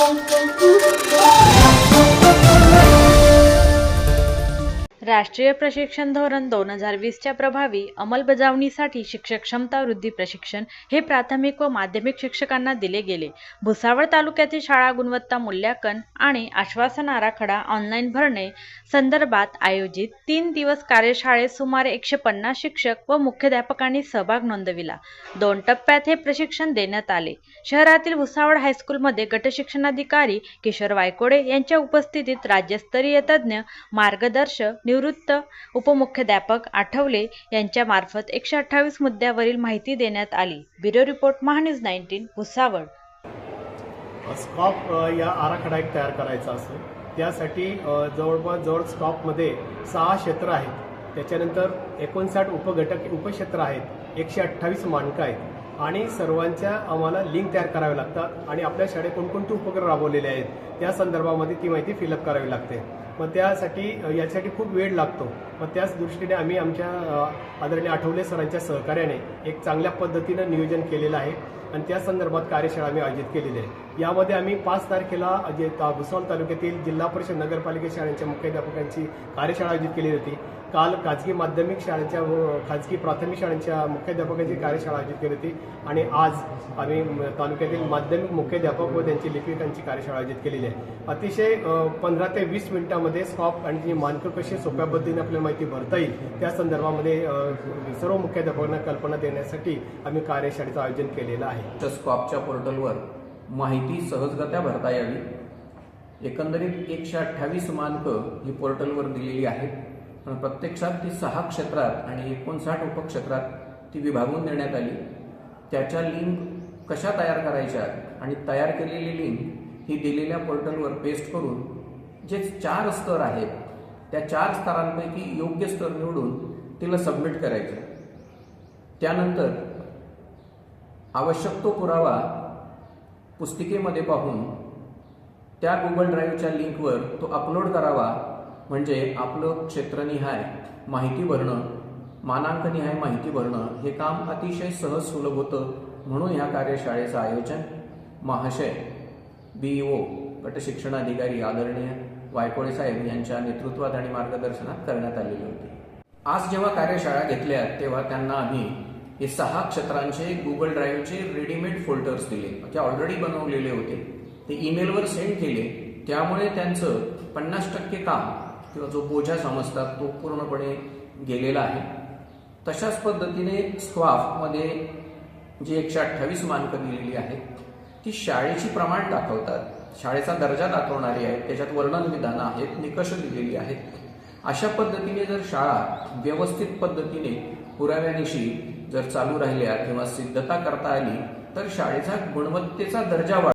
Thank you. राष्ट्रीय प्रशिक्षण धोरण दोन हजार वीसच्या प्रभावी अंमलबजावणीसाठी शिक्षक क्षमता वृद्धी प्रशिक्षण हे प्राथमिक व माध्यमिक शिक्षकांना दिले गेले. भुसावळ तालुक्यातील शाळा गुणवत्ता मूल्यांकन आणि आश्वासन आराखडा ऑनलाईन भरणे संदर्भात आयोजित तीन दिवस कार्यशाळेत सुमारे एकशे पन्नास शिक्षक व मुख्याध्यापकांनी सहभाग नोंदविला. दोन टप्प्यात हे प्रशिक्षण देण्यात आले. शहरातील भुसावळ हायस्कूलमध्ये गटशिक्षणाधिकारी किशोर वायकोडे यांच्या उपस्थितीत राज्यस्तरीय तज्ज्ञ मार्गदर्शक निवृत्त उपमुख्याध्यापक आठवले यांच्या मार्फत एकशे अठ्ठावीस मुद्द्यावरील माहिती देण्यात आली. Bureau report MahaNews nineteen Bhusawal. Scope या आराखडा एक तयार करायचा असतो त्यासाठी जवळपास जवळ स्कॉपमध्ये सहा क्षेत्र आहेत. त्याच्यानंतर एकोणसाठ उपघटक उपक्षेत्र आहेत. एकशे अठ्ठावीस मानकं आहेत. आणि सर्वांच्या आम्हाला लिंक तयार कराव्या लागतात आणि आपल्या शाळेत कोणकोणते उपक्रम राबवलेले आहेत त्या संदर्भामध्ये ती माहिती फिलअप करावी लागते. मग त्यासाठी याच्यासाठी यासाठी खूप वेळ लागतो. मग त्याच दृष्टीने आम्ही आमच्या आदरणीय आठवले सरांच्या सहकार्याने एक चांगल्या पद्धतीनं नियोजन केलेलं आहे आणि त्या संदर्भात कार्यशाळा आम्ही आयोजित केलेली आहे. यामध्ये आम्ही पाच तारखेला जे भुसावळ तालुक्यातील जिल्हा परिषद नगरपालिका शाळांच्या मुख्याध्यापकांची कार्यशाळा आयोजित केली होती. काल खाजगी माध्यमिक शाळेच्या व खाजगी प्राथमिक शाळांच्या मुख्याध्यापकांची कार्यशाळा आयोजित केली होती आणि आज आम्ही तालुक्यातील माध्यमिक मुख्याध्यापक व त्यांची लिपिकांची कार्यशाळा आयोजित केलेली आहे. अतिशय पंधरा ते वीस मिनिटामध्ये स्कॉप आणि जी मानकं कशी सोप्या पद्धतीने आपल्याला माहिती भरता येईल त्या संदर्भामध्ये सर्व मुख्याध्यापकांना कल्पना देण्यासाठी आम्ही कार्यशाळेचं आयोजन केलेलं आहे. स्कॉपच्या पोर्टलवर माहिती सहजगत्या भरता यावी. एकंदरीत एकशे अठ्ठावीस मानकं ही पोर्टलवर दिलेली आहेत. पण प्रत्यक्षात ती सहा क्षेत्रात आणि एकोणसाठ उपक्षेत्रात ती विभागून देण्यात आली. त्याच्या लिंक कशा तयार करायच्या आणि तयार केलेली लिंक ही दिलेल्या पोर्टलवर पेस्ट करून जे चार स्तर आहेत त्या चार स्तरांपैकी योग्य स्तर निवडून तिला सबमिट करायचं. त्यानंतर आवश्यक तो पुरावा पुस्तिकेमध्ये पाहून त्या गुगल ड्राईव्हच्या लिंकवर तो अपलोड करावा. म्हणजे आपलं क्षेत्रनिहाय माहिती भरणं मानांकनिहाय माहिती भरणं हे काम अतिशय सहज सुलभ होतं म्हणून ह्या कार्यशाळेचं आयोजन महाशय बीईओ गटशिक्षणाधिकारी आदरणीय वायकोळे साहेब यांच्या नेतृत्वात आणि मार्गदर्शनात करण्यात आलेली होती. आज जेव्हा कार्यशाळा घेतल्या तेव्हा त्यांना आम्ही हे सहा क्षेत्रांचे गुगल ड्राईव्हचे रेडीमेड फोल्डर्स दिले. जे ऑलरेडी बनवलेले होते. ते ईमेलवर सेंड केले. त्यामुळे त्यांचं पन्नास टक्के काम किंवा जो बोजा समजतात तो पूर्णपणे गेलेला आहे. तशाच पद्धतीने स्वाफमध्ये जी एकशे अठ्ठावीस मानकं दिलेली आहेत ती शाळेची प्रमाण दाखवतात. शाळेचा दर्जा दाखवणारी आहेत त्याच्यात वर्णन विधानं आहेत निकष दिलेली आहेत. अशा पद्धतीने जर शाळा व्यवस्थित पद्धतीने पुराव्यानिशी जर चालू राहिल्या किंवा सिद्धता करता आली तर शाळेचा गुणवत्तेचा दर्जा वाढ